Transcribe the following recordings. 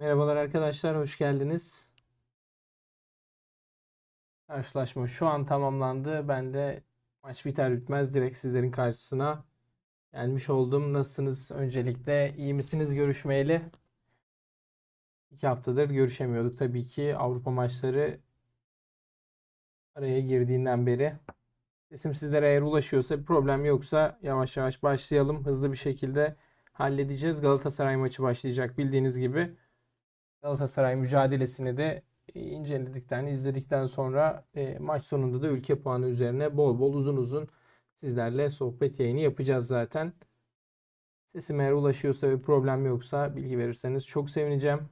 Merhabalar arkadaşlar, hoş geldiniz. Karşılaşma şu an tamamlandı. Ben de maç biter bitmez direkt sizlerin karşısına gelmiş oldum. Nasılsınız? Öncelikle iyi misiniz görüşmeyeli? İki haftadır görüşemiyorduk tabii ki Avrupa maçları araya girdiğinden beri. Sesim sizlere eğer ulaşıyorsa bir problem yoksa yavaş yavaş başlayalım. Hızlı bir şekilde halledeceğiz. Galatasaray maçı başlayacak bildiğiniz gibi. Galatasaray mücadelesini de e, inceledikten, izledikten sonra e, maç sonunda da ülke puanı üzerine bol bol uzun uzun sizlerle sohbet yayını yapacağız zaten. Sesim eğer ulaşıyorsa ve problem yoksa bilgi verirseniz çok sevineceğim.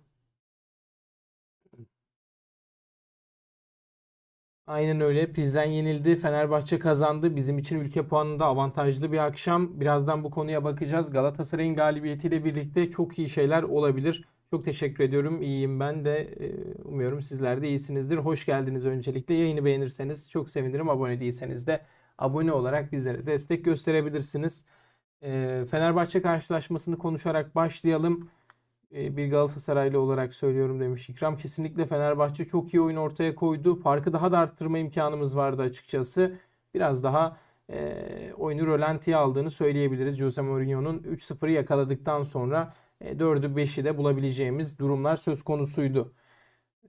Aynen öyle. Pilsen yenildi. Fenerbahçe kazandı. Bizim için ülke puanında avantajlı bir akşam. Birazdan bu konuya bakacağız. Galatasaray'ın galibiyetiyle birlikte çok iyi şeyler olabilir. Çok teşekkür ediyorum. İyiyim ben de. Ee, Umuyorum sizler de iyisinizdir. Hoş geldiniz öncelikle. Yayını beğenirseniz çok sevinirim. Abone değilseniz de abone olarak bizlere destek gösterebilirsiniz. Ee, Fenerbahçe karşılaşmasını konuşarak başlayalım. Ee, Bir Galatasaraylı olarak söylüyorum demiş İkram. Kesinlikle Fenerbahçe çok iyi oyun ortaya koydu. Farkı daha da arttırma imkanımız vardı açıkçası. Biraz daha oyunu rölantiye aldığını söyleyebiliriz. Jose Mourinho'nun 3-0'ı yakaladıktan sonra 4'ü 5'i de bulabileceğimiz durumlar söz konusuydu.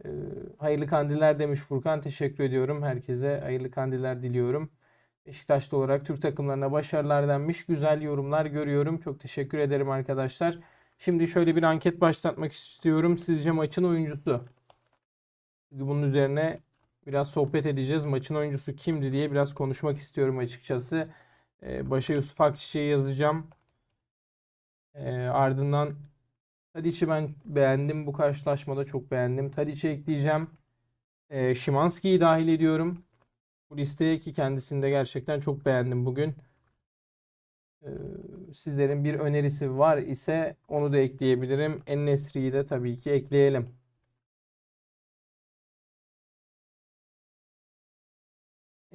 Ee, Hayırlı kandiller demiş Furkan. Teşekkür ediyorum. Herkese hayırlı kandiller diliyorum. Beşiktaşlı olarak Türk takımlarına başarılar denmiş. Güzel yorumlar görüyorum. Çok teşekkür ederim arkadaşlar. Şimdi şöyle bir anket başlatmak istiyorum. Sizce maçın oyuncusu? Şimdi bunun üzerine biraz sohbet edeceğiz. Maçın oyuncusu kimdi diye biraz konuşmak istiyorum açıkçası. Ee, başa Yusuf Akçiçek'i yazacağım. Ee, ardından Tadic'i ben beğendim. Bu karşılaşmada çok beğendim. Tadic'i ekleyeceğim. Ee, Szymański'yi dahil ediyorum. Bu listeye ki kendisini de gerçekten çok beğendim bugün. Ee, sizlerin bir önerisi var ise onu da ekleyebilirim. En-Nesyri'yi de tabii ki ekleyelim.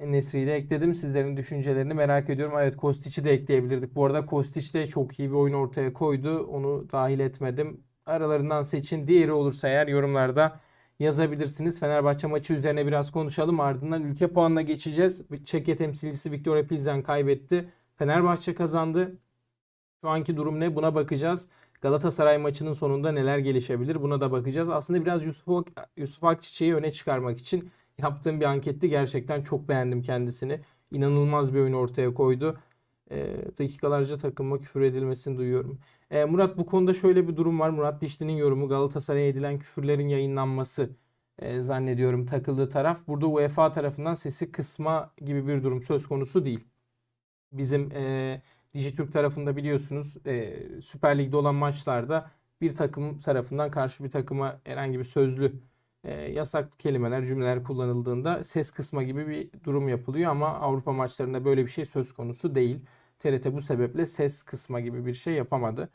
En-Nesyri'yi de ekledim. Sizlerin düşüncelerini merak ediyorum. Evet Kostic'i de ekleyebilirdik. Bu arada Kostic de çok iyi bir oyun ortaya koydu. Onu dahil etmedim. Aralarından seçin. Diğeri olursa eğer yorumlarda yazabilirsiniz. Fenerbahçe maçı üzerine biraz konuşalım. Ardından ülke puanına geçeceğiz. Çekya temsilcisi Viktoria Pilsen kaybetti. Fenerbahçe kazandı. Şu anki durum ne? Buna bakacağız. Galatasaray maçının sonunda neler gelişebilir? Buna da bakacağız. Aslında biraz Yusuf, Yusuf Akçiçek'i öne çıkarmak için yaptığım bir anketti. Gerçekten çok beğendim kendisini. İnanılmaz bir oyun ortaya koydu. E, dakikalarca takıma küfür edilmesini duyuyorum. E, Murat bu konuda şöyle bir durum var. Murat Dişli'nin yorumu Galatasaray'a edilen küfürlerin yayınlanması e, zannediyorum takıldığı taraf. Burada UEFA tarafından sesi kısma gibi bir durum söz konusu değil. Bizim e, Dijitürk tarafında biliyorsunuz e, Süper Lig'de olan maçlarda bir takım tarafından karşı bir takıma herhangi bir sözlü e, yasak kelimeler, cümleler kullanıldığında ses kısma gibi bir durum yapılıyor ama Avrupa maçlarında böyle bir şey söz konusu değil. TRT bu sebeple ses kısma gibi bir şey yapamadı.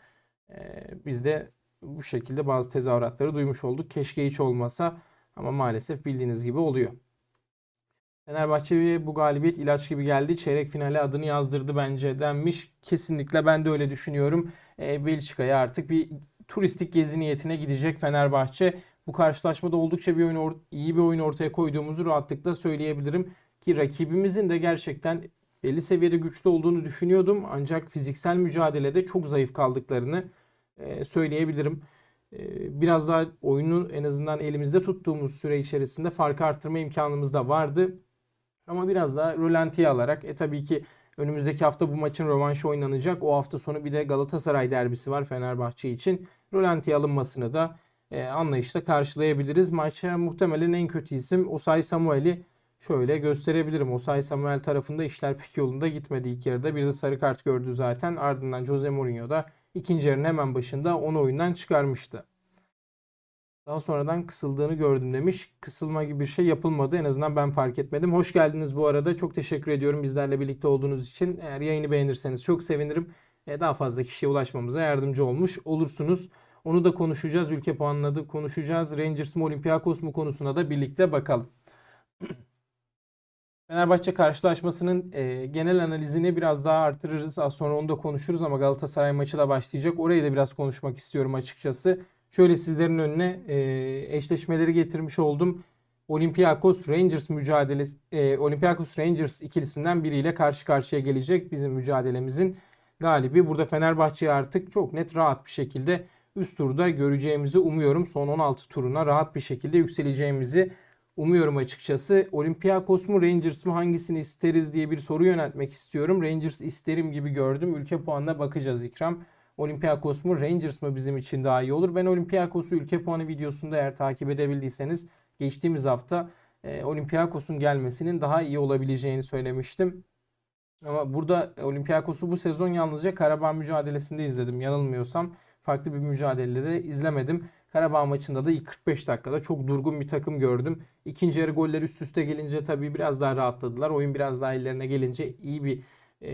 E, biz de bu şekilde bazı tezahüratları duymuş olduk. Keşke hiç olmasa ama maalesef bildiğiniz gibi oluyor. Fenerbahçe'ye bu galibiyet ilaç gibi geldi. Çeyrek finale adını yazdırdı bence denmiş. Kesinlikle ben de öyle düşünüyorum. E, Belçika'ya artık bir turistik gezi niyetine gidecek Fenerbahçe. Bu karşılaşmada oldukça bir oyun iyi bir oyun ortaya koyduğumuzu rahatlıkla söyleyebilirim. Ki rakibimizin de gerçekten belli seviyede güçlü olduğunu düşünüyordum. Ancak fiziksel mücadelede çok zayıf kaldıklarını e, söyleyebilirim. E, biraz daha oyunu en azından elimizde tuttuğumuz süre içerisinde farkı arttırma imkanımız da vardı. Ama biraz daha rölantiye alarak e tabii ki önümüzdeki hafta bu maçın rövanşı oynanacak. O hafta sonu bir de Galatasaray derbisi var Fenerbahçe için. Rölantiye alınmasını da e, anlayışla karşılayabiliriz. Maça muhtemelen en kötü isim Osay Samuel'i şöyle gösterebilirim. Osay Samuel tarafında işler pek yolunda gitmedi ilk yarıda. Bir de sarı kart gördü zaten. Ardından Jose Mourinho da ikinci yarının hemen başında onu oyundan çıkarmıştı. Daha sonradan kısıldığını gördüm demiş. Kısılma gibi bir şey yapılmadı. En azından ben fark etmedim. Hoş geldiniz bu arada. Çok teşekkür ediyorum bizlerle birlikte olduğunuz için. Eğer yayını beğenirseniz çok sevinirim. E, Daha fazla kişiye ulaşmamıza yardımcı olmuş olursunuz. Onu da konuşacağız. Ülke puanını da konuşacağız. Rangers mı Olympiakos mu konusuna da birlikte bakalım. Fenerbahçe karşılaşmasının e, genel analizini biraz daha artırırız. Az sonra onu da konuşuruz ama Galatasaray maçı da başlayacak. Orayı da biraz konuşmak istiyorum açıkçası. Şöyle sizlerin önüne e, eşleşmeleri getirmiş oldum. Olympiakos Rangers mücadelesi e, Olympiakos Rangers ikilisinden biriyle karşı karşıya gelecek bizim mücadelemizin galibi. Burada Fenerbahçe'yi artık çok net rahat bir şekilde üst turda göreceğimizi umuyorum. Son 16 turuna rahat bir şekilde yükseleceğimizi umuyorum açıkçası. Olympiakos mu Rangers mı hangisini isteriz diye bir soru yöneltmek istiyorum. Rangers isterim gibi gördüm. Ülke puanına bakacağız İkram. Olympiakos mu Rangers mı bizim için daha iyi olur? Ben Olympiakos'u ülke puanı videosunda eğer takip edebildiyseniz geçtiğimiz hafta e, Olympiakos'un gelmesinin daha iyi olabileceğini söylemiştim. Ama burada Olympiakos'u bu sezon yalnızca Karabağ mücadelesinde izledim yanılmıyorsam. Farklı bir mücadelede izlemedim. Karabağ maçında da ilk 45 dakikada çok durgun bir takım gördüm. İkinci yarı goller üst üste gelince tabii biraz daha rahatladılar. Oyun biraz daha ellerine gelince iyi bir e,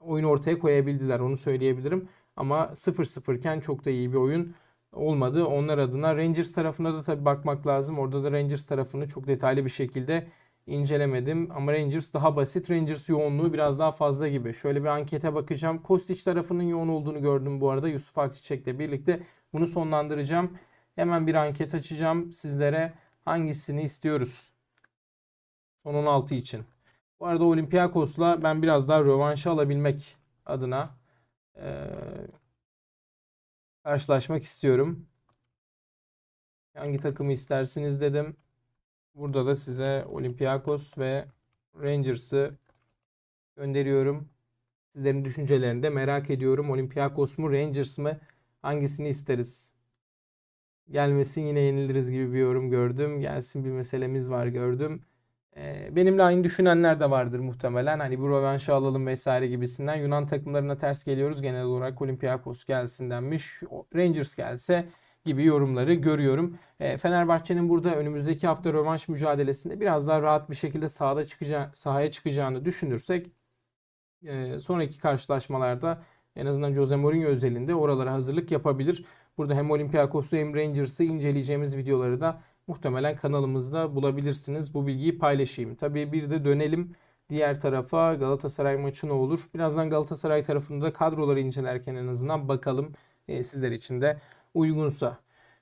oyun ortaya koyabildiler onu söyleyebilirim. Ama 0-0 iken çok da iyi bir oyun olmadı onlar adına. Rangers tarafına da tabii bakmak lazım. Orada da Rangers tarafını çok detaylı bir şekilde incelemedim. Ama Rangers daha basit. Rangers yoğunluğu biraz daha fazla gibi. Şöyle bir ankete bakacağım. Kostic tarafının yoğun olduğunu gördüm bu arada. Yusuf Akçiçek'le birlikte bunu sonlandıracağım. Hemen bir anket açacağım sizlere. Hangisini istiyoruz? Son 16 için. Bu arada Olympiakos'la ben biraz daha rövanşı alabilmek adına eee, karşılaşmak istiyorum. Hangi takımı istersiniz dedim. Burada da size Olympiakos ve Rangers'ı gönderiyorum. Sizlerin düşüncelerini de merak ediyorum. Olympiakos mu Rangers mı? Hangisini isteriz? Gelmesin yine yeniliriz gibi bir yorum gördüm. Gelsin bir meselemiz var gördüm. Ee, benimle aynı düşünenler de vardır muhtemelen. Hani bu rövanşı alalım vesaire gibisinden. Yunan takımlarına ters geliyoruz. Genel olarak Olympiakos gelsin denmiş. Rangers gelse gibi yorumları görüyorum. E, Fenerbahçe'nin burada önümüzdeki hafta rövanş mücadelesinde biraz daha rahat bir şekilde sahada çıkacağı, sahaya çıkacağını düşünürsek e, sonraki karşılaşmalarda en azından Jose Mourinho özelinde oralara hazırlık yapabilir. Burada hem Olympiakos'u hem Rangers'ı inceleyeceğimiz videoları da muhtemelen kanalımızda bulabilirsiniz. Bu bilgiyi paylaşayım. Tabii bir de dönelim diğer tarafa Galatasaray maçı ne olur? Birazdan Galatasaray tarafında kadroları incelerken en azından bakalım e, sizler için de uygunsa.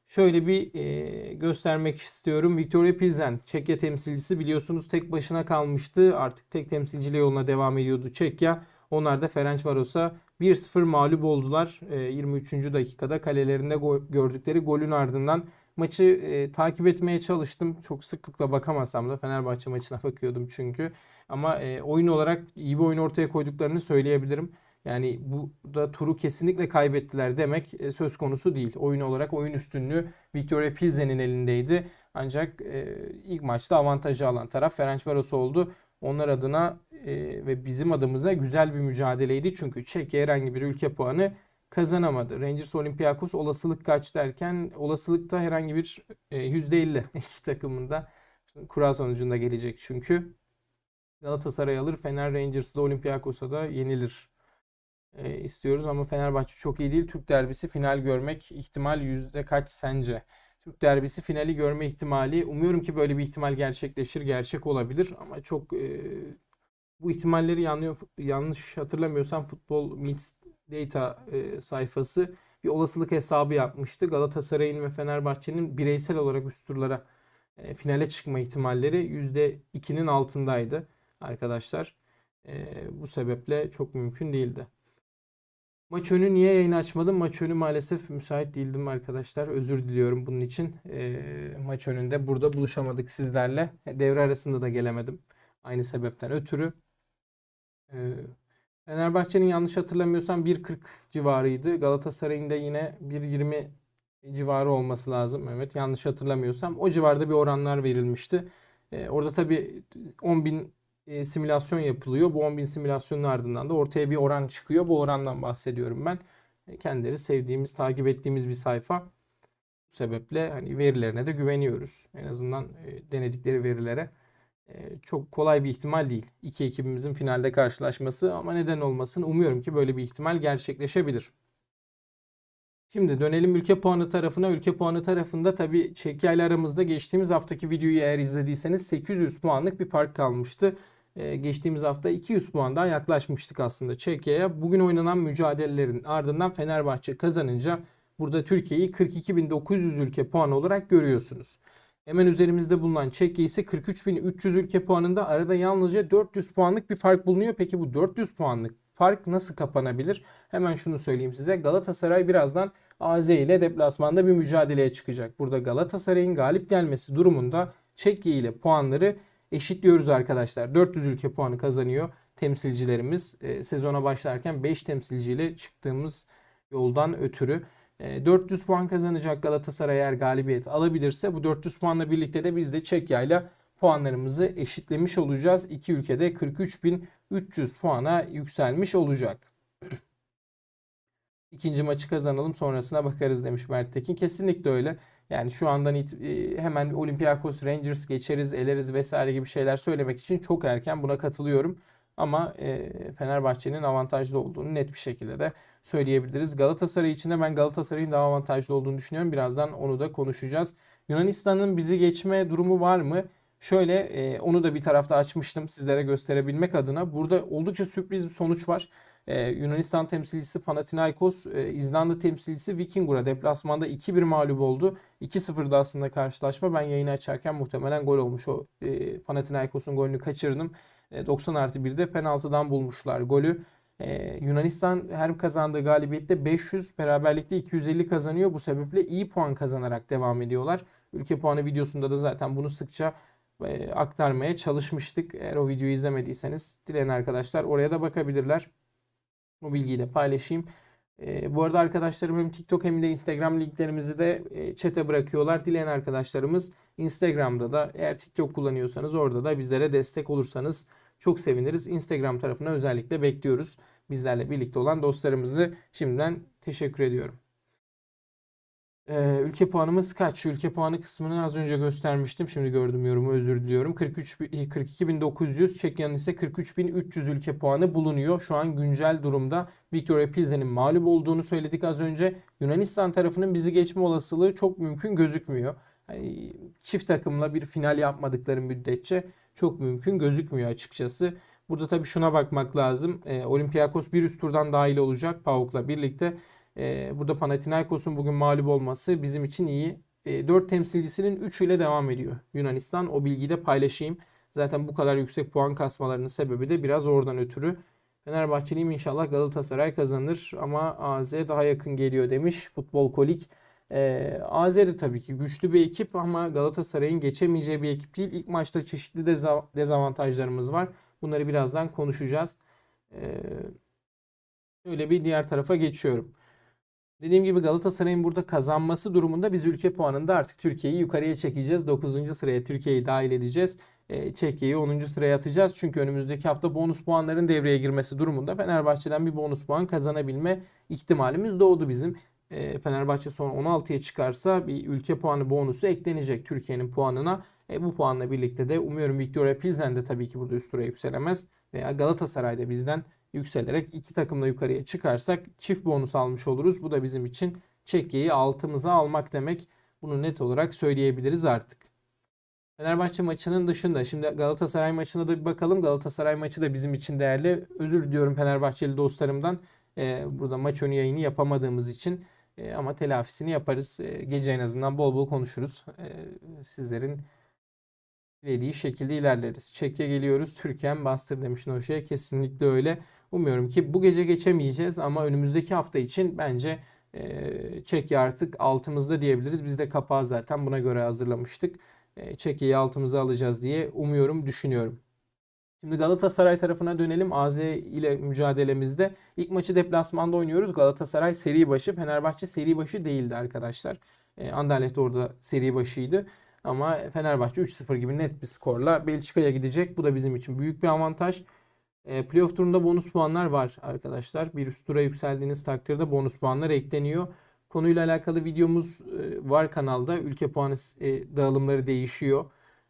Şöyle bir e, göstermek istiyorum. Victoria Pilsen, Çekya temsilcisi biliyorsunuz tek başına kalmıştı. Artık tek temsilciliği yoluna devam ediyordu Çekya. Onlar da Ferencvaros'a 1-0 mağlup oldular. E, 23. dakikada kalelerinde go- gördükleri golün ardından maçı e, takip etmeye çalıştım. Çok sıklıkla bakamasam da Fenerbahçe maçına bakıyordum çünkü. Ama e, oyun olarak iyi bir oyun ortaya koyduklarını söyleyebilirim. Yani bu da turu kesinlikle kaybettiler demek e, söz konusu değil. Oyun olarak oyun üstünlüğü Victoria Pilsen'in elindeydi. Ancak e, ilk maçta avantajı alan taraf Ferencvaros oldu. Onlar adına e, ve bizim adımıza güzel bir mücadeleydi. Çünkü Çekya herhangi bir ülke puanı kazanamadı. Rangers Olympiakos olasılık kaç derken olasılıkta herhangi bir e, %50 iki takımında kura sonucunda gelecek çünkü. Galatasaray alır, Fener Rangers'da Olympiakos'a da yenilir e, istiyoruz ama Fenerbahçe çok iyi değil. Türk derbisi final görmek ihtimal yüzde kaç sence? Türk derbisi finali görme ihtimali umuyorum ki böyle bir ihtimal gerçekleşir, gerçek olabilir ama çok e, bu ihtimalleri yanlıyor, yanlış hatırlamıyorsam Futbol Meets Data e, sayfası bir olasılık hesabı yapmıştı. Galatasaray'ın ve Fenerbahçe'nin bireysel olarak üst turlara e, finale çıkma ihtimalleri %2'nin altındaydı arkadaşlar. E, bu sebeple çok mümkün değildi. Maç önü niye yayın açmadım? Maç önü maalesef müsait değildim arkadaşlar. Özür diliyorum bunun için. Ee, maç önünde burada buluşamadık sizlerle. Devre arasında da gelemedim. Aynı sebepten ötürü. Ee, Fenerbahçe'nin yanlış hatırlamıyorsam 1.40 civarıydı. Galatasaray'ın da yine 1.20 civarı olması lazım. Evet yanlış hatırlamıyorsam. O civarda bir oranlar verilmişti. Ee, orada tabii 10.000 e, simülasyon yapılıyor. Bu 10.000 simülasyonun ardından da ortaya bir oran çıkıyor. Bu orandan bahsediyorum ben. E, Kendileri sevdiğimiz, takip ettiğimiz bir sayfa. Bu sebeple hani verilerine de güveniyoruz. En azından e, denedikleri verilere. E, çok kolay bir ihtimal değil. İki ekibimizin finalde karşılaşması ama neden olmasın. Umuyorum ki böyle bir ihtimal gerçekleşebilir. Şimdi dönelim ülke puanı tarafına. Ülke puanı tarafında tabii Çekya ile aramızda geçtiğimiz haftaki videoyu eğer izlediyseniz 800 puanlık bir fark kalmıştı. Ee, geçtiğimiz hafta 200 puan daha yaklaşmıştık aslında Çekya'ya. Bugün oynanan mücadelelerin ardından Fenerbahçe kazanınca Burada Türkiye'yi 42.900 ülke puanı olarak görüyorsunuz. Hemen üzerimizde bulunan Çekya ise 43.300 ülke puanında arada yalnızca 400 puanlık bir fark bulunuyor. Peki bu 400 puanlık fark nasıl kapanabilir? Hemen şunu söyleyeyim size. Galatasaray birazdan AZ ile deplasmanda bir mücadeleye çıkacak. Burada Galatasaray'ın galip gelmesi durumunda Çekya ile puanları eşitliyoruz arkadaşlar. 400 ülke puanı kazanıyor temsilcilerimiz. E, sezona başlarken 5 temsilciyle çıktığımız yoldan ötürü. E, 400 puan kazanacak Galatasaray eğer galibiyet alabilirse bu 400 puanla birlikte de biz de Çekya ile puanlarımızı eşitlemiş olacağız. İki ülkede 43.300 puana yükselmiş olacak. İkinci maçı kazanalım sonrasına bakarız demiş Mert Tekin. Kesinlikle öyle. Yani şu andan it- e, hemen Olympiakos, Rangers geçeriz, eleriz vesaire gibi şeyler söylemek için çok erken buna katılıyorum. Ama e, Fenerbahçe'nin avantajlı olduğunu net bir şekilde de söyleyebiliriz. Galatasaray için de ben Galatasaray'ın daha avantajlı olduğunu düşünüyorum. Birazdan onu da konuşacağız. Yunanistan'ın bizi geçme durumu var mı? Şöyle e, onu da bir tarafta açmıştım sizlere gösterebilmek adına. Burada oldukça sürpriz bir sonuç var. Ee, Yunanistan temsilcisi Panathinaikos, e, İzlanda temsilcisi Vikingur'a deplasmanda 2-1 mağlup oldu. 2-0'da aslında karşılaşma. Ben yayını açarken muhtemelen gol olmuş. O e, Panathinaikos'un golünü kaçırdım. E, 90 artı 1'de penaltıdan bulmuşlar golü. E, Yunanistan her kazandığı galibiyette 500, beraberlikte 250 kazanıyor. Bu sebeple iyi puan kazanarak devam ediyorlar. Ülke puanı videosunda da zaten bunu sıkça e, aktarmaya çalışmıştık. Eğer o videoyu izlemediyseniz dileyen arkadaşlar oraya da bakabilirler. Bu bilgiyi de paylaşayım. E, bu arada arkadaşlarım hem TikTok hem de Instagram linklerimizi de e, chat'e bırakıyorlar. Dileyen arkadaşlarımız Instagram'da da eğer TikTok kullanıyorsanız orada da bizlere destek olursanız çok seviniriz. Instagram tarafına özellikle bekliyoruz. Bizlerle birlikte olan dostlarımızı şimdiden teşekkür ediyorum. Ee, ülke puanımız kaç? Ülke puanı kısmını az önce göstermiştim. Şimdi gördüm yorumu özür diliyorum. 43 bi- 42.900 Çekya'nın ise 43.300 ülke puanı bulunuyor. Şu an güncel durumda Victoria Pilsen'in mağlup olduğunu söyledik az önce. Yunanistan tarafının bizi geçme olasılığı çok mümkün gözükmüyor. Hani çift takımla bir final yapmadıkları müddetçe çok mümkün gözükmüyor açıkçası. Burada tabii şuna bakmak lazım. Ee, Olympiakos bir üst turdan dahil olacak PAOK'la birlikte. Ee, burada Panathinaikos'un bugün mağlup olması bizim için iyi. E, 4 temsilcisinin 3 ile devam ediyor Yunanistan. O bilgiyi de paylaşayım. Zaten bu kadar yüksek puan kasmalarının sebebi de biraz oradan ötürü. Fenerbahçeliyim inşallah Galatasaray kazanır ama AZ daha yakın geliyor demiş Futbol Kolik. Ee, AZ de tabii ki güçlü bir ekip ama Galatasaray'ın geçemeyeceği bir ekip değil. İlk maçta çeşitli deza- dezavantajlarımız var. Bunları birazdan konuşacağız. Ee, Öyle bir diğer tarafa geçiyorum. Dediğim gibi Galatasaray'ın burada kazanması durumunda biz ülke puanında artık Türkiye'yi yukarıya çekeceğiz. 9. sıraya Türkiye'yi dahil edeceğiz. E, Çekya'yı 10. sıraya atacağız. Çünkü önümüzdeki hafta bonus puanların devreye girmesi durumunda Fenerbahçe'den bir bonus puan kazanabilme ihtimalimiz doğdu bizim. E, Fenerbahçe son 16'ya çıkarsa bir ülke puanı bonusu eklenecek Türkiye'nin puanına. E, bu puanla birlikte de umuyorum Victoria Pilsen de tabii ki burada üst tura yükselemez. Veya Galatasaray da bizden yükselerek iki takımla yukarıya çıkarsak çift bonus almış oluruz. Bu da bizim için Çekya'yı altımıza almak demek. Bunu net olarak söyleyebiliriz artık. Fenerbahçe maçının dışında şimdi Galatasaray maçına da bir bakalım. Galatasaray maçı da bizim için değerli. Özür diliyorum Fenerbahçeli dostlarımdan. Ee, burada maç önü yayını yapamadığımız için. Ee, ama telafisini yaparız. Ee, gece en azından bol bol konuşuruz. Ee, sizlerin dilediği şekilde ilerleriz. Çekya geliyoruz. Türkiye'm bastır demiş Noşe. Kesinlikle öyle. Umuyorum ki bu gece geçemeyeceğiz ama önümüzdeki hafta için bence e, Çekya artık altımızda diyebiliriz. Biz de kapağı zaten buna göre hazırlamıştık. E, Çekya'yı altımıza alacağız diye umuyorum, düşünüyorum. Şimdi Galatasaray tarafına dönelim. AZ ile mücadelemizde ilk maçı deplasmanda oynuyoruz. Galatasaray seri başı, Fenerbahçe seri başı değildi arkadaşlar. E, Anderlecht orada seri başıydı. Ama Fenerbahçe 3-0 gibi net bir skorla Belçika'ya gidecek. Bu da bizim için büyük bir avantaj. E, playoff turunda bonus puanlar var arkadaşlar. Bir üst tura yükseldiğiniz takdirde bonus puanlar ekleniyor. Konuyla alakalı videomuz e, var kanalda. Ülke puanı e, dağılımları değişiyor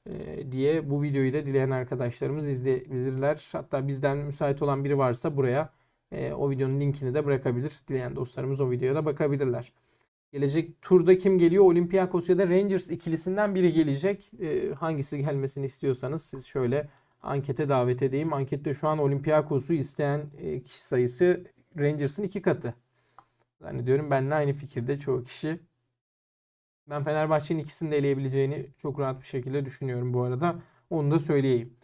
e, diye bu videoyu da dileyen arkadaşlarımız izleyebilirler. Hatta bizden müsait olan biri varsa buraya o videonun linkini de bırakabilir. Dileyen dostlarımız o videoya da bakabilirler. Gelecek turda kim geliyor? Olympiakos ya da Rangers ikilisinden biri gelecek. Hangisi gelmesini istiyorsanız siz şöyle ankete davet edeyim. Ankette şu an Olympiakos'u isteyen e, kişi sayısı Rangers'ın iki katı. Zannediyorum benimle aynı fikirde çoğu kişi. Ben Fenerbahçe'nin ikisini de eleyebileceğini çok rahat bir şekilde düşünüyorum bu arada. Onu da söyleyeyim.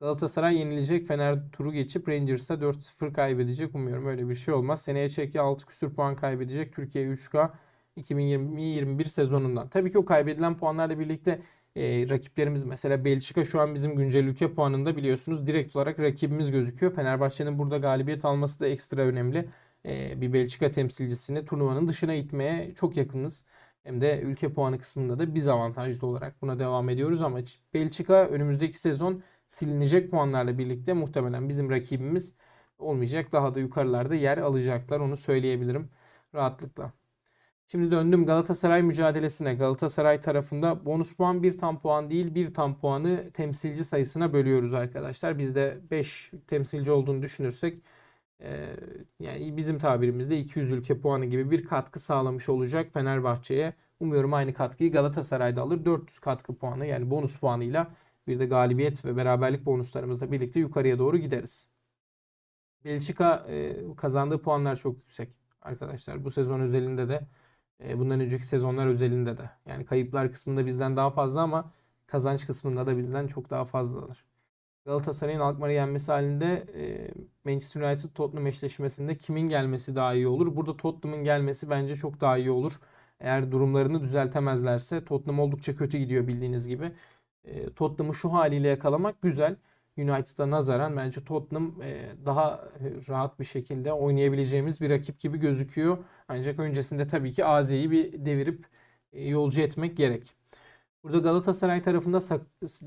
Galatasaray yenilecek. Fener turu geçip Rangers'a 4-0 kaybedecek. Umuyorum öyle bir şey olmaz. Seneye Çekya 6 küsür puan kaybedecek. Türkiye 3K 2020-21 sezonundan. Tabii ki o kaybedilen puanlarla birlikte e, rakiplerimiz mesela Belçika şu an bizim güncel ülke puanında biliyorsunuz direkt olarak rakibimiz gözüküyor. Fenerbahçe'nin burada galibiyet alması da ekstra önemli. E, bir Belçika temsilcisini turnuvanın dışına itmeye çok yakınız. Hem de ülke puanı kısmında da biz avantajlı olarak buna devam ediyoruz ama Belçika önümüzdeki sezon silinecek puanlarla birlikte muhtemelen bizim rakibimiz olmayacak. Daha da yukarılarda yer alacaklar onu söyleyebilirim rahatlıkla. Şimdi döndüm Galatasaray mücadelesine. Galatasaray tarafında bonus puan bir tam puan değil bir tam puanı temsilci sayısına bölüyoruz arkadaşlar. Bizde 5 temsilci olduğunu düşünürsek e, yani bizim tabirimizde 200 ülke puanı gibi bir katkı sağlamış olacak Fenerbahçe'ye. Umuyorum aynı katkıyı Galatasaray'da alır. 400 katkı puanı yani bonus puanıyla bir de galibiyet ve beraberlik bonuslarımızla birlikte yukarıya doğru gideriz. Belçika e, kazandığı puanlar çok yüksek arkadaşlar. Bu sezon özelinde de bundan önceki sezonlar özelinde de. Yani kayıplar kısmında bizden daha fazla ama kazanç kısmında da bizden çok daha fazlalar. Galatasaray'ın Alkmaar'ı yenmesi halinde e, Manchester United Tottenham eşleşmesinde kimin gelmesi daha iyi olur? Burada Tottenham'ın gelmesi bence çok daha iyi olur. Eğer durumlarını düzeltemezlerse Tottenham oldukça kötü gidiyor bildiğiniz gibi. E, Tottenham'ı şu haliyle yakalamak güzel. United'a nazaran bence Tottenham e, daha rahat bir şekilde oynayabileceğimiz bir rakip gibi gözüküyor. Ancak öncesinde tabii ki AZ'yi bir devirip e, yolcu etmek gerek. Burada Galatasaray tarafında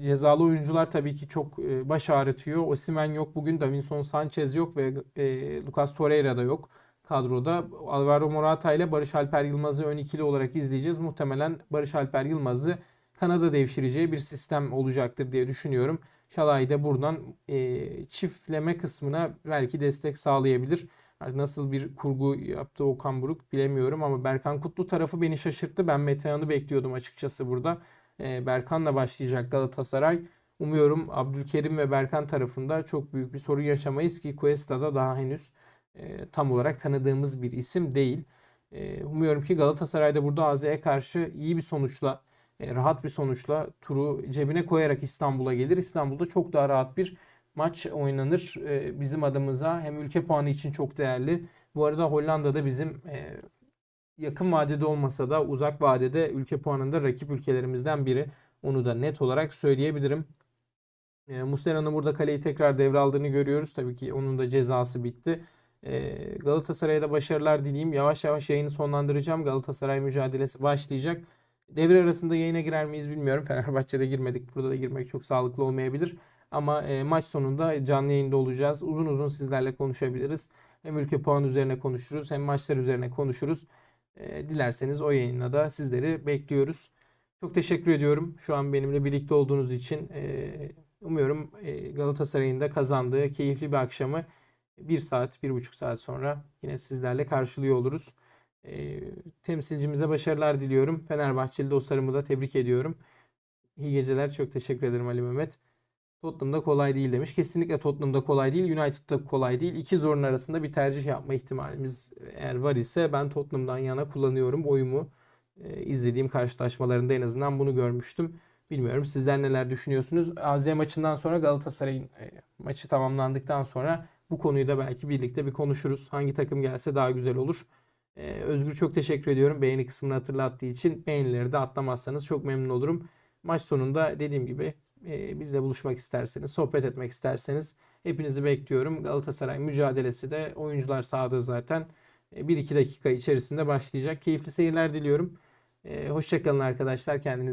cezalı oyuncular tabii ki çok e, baş ağrıtıyor. Osimhen yok bugün, Davinson Sanchez yok ve e, Lucas Torreira da yok kadroda. Alvaro Morata ile Barış Alper Yılmaz'ı ön ikili olarak izleyeceğiz. Muhtemelen Barış Alper Yılmaz'ı Kanada devşireceği bir sistem olacaktır diye düşünüyorum. Şalay da buradan e, çiftleme kısmına belki destek sağlayabilir. Nasıl bir kurgu yaptı Okan Buruk bilemiyorum ama Berkan Kutlu tarafı beni şaşırttı. Ben Metehan'ı bekliyordum açıkçası burada. E, Berkan'la başlayacak Galatasaray. Umuyorum Abdülkerim ve Berkan tarafında çok büyük bir sorun yaşamayız ki Cuesta'da daha henüz e, tam olarak tanıdığımız bir isim değil. E, umuyorum ki Galatasaray'da burada AZ'ye karşı iyi bir sonuçla rahat bir sonuçla turu cebine koyarak İstanbul'a gelir. İstanbul'da çok daha rahat bir maç oynanır e, bizim adımıza. Hem ülke puanı için çok değerli. Bu arada Hollanda'da bizim e, yakın vadede olmasa da uzak vadede ülke puanında rakip ülkelerimizden biri. Onu da net olarak söyleyebilirim. E, Muslera'nın burada kaleyi tekrar devraldığını görüyoruz. Tabii ki onun da cezası bitti. E, Galatasaray'a da başarılar dileyeyim. Yavaş yavaş yayını sonlandıracağım. Galatasaray mücadelesi başlayacak. Devre arasında yayına girer miyiz bilmiyorum. Fenerbahçe'de girmedik. Burada da girmek çok sağlıklı olmayabilir. Ama e, maç sonunda canlı yayında olacağız. Uzun uzun sizlerle konuşabiliriz. Hem ülke puan üzerine konuşuruz hem maçlar üzerine konuşuruz. E, dilerseniz o yayına da sizleri bekliyoruz. Çok teşekkür ediyorum şu an benimle birlikte olduğunuz için. E, umuyorum e, Galatasaray'ın da kazandığı keyifli bir akşamı bir saat, bir buçuk saat sonra yine sizlerle karşılıyor oluruz. E, temsilcimize başarılar diliyorum. Fenerbahçeli dostlarımı da tebrik ediyorum. İyi geceler. Çok teşekkür ederim Ali Mehmet. Tottenham'da kolay değil demiş. Kesinlikle Tottenham'da kolay değil. United'da kolay değil. İki zorun arasında bir tercih yapma ihtimalimiz eğer var ise ben Tottenham'dan yana kullanıyorum oyumu. E, izlediğim karşılaşmalarında en azından bunu görmüştüm. Bilmiyorum sizler neler düşünüyorsunuz. AZ maçından sonra Galatasaray'ın e, maçı tamamlandıktan sonra bu konuyu da belki birlikte bir konuşuruz. Hangi takım gelse daha güzel olur. Ee, Özgür çok teşekkür ediyorum beğeni kısmını hatırlattığı için. Beğenileri de atlamazsanız çok memnun olurum. Maç sonunda dediğim gibi e, bizle buluşmak isterseniz, sohbet etmek isterseniz hepinizi bekliyorum. Galatasaray mücadelesi de oyuncular sahada zaten 1-2 dakika içerisinde başlayacak. Keyifli seyirler diliyorum. Ee, hoşçakalın arkadaşlar. Kendinize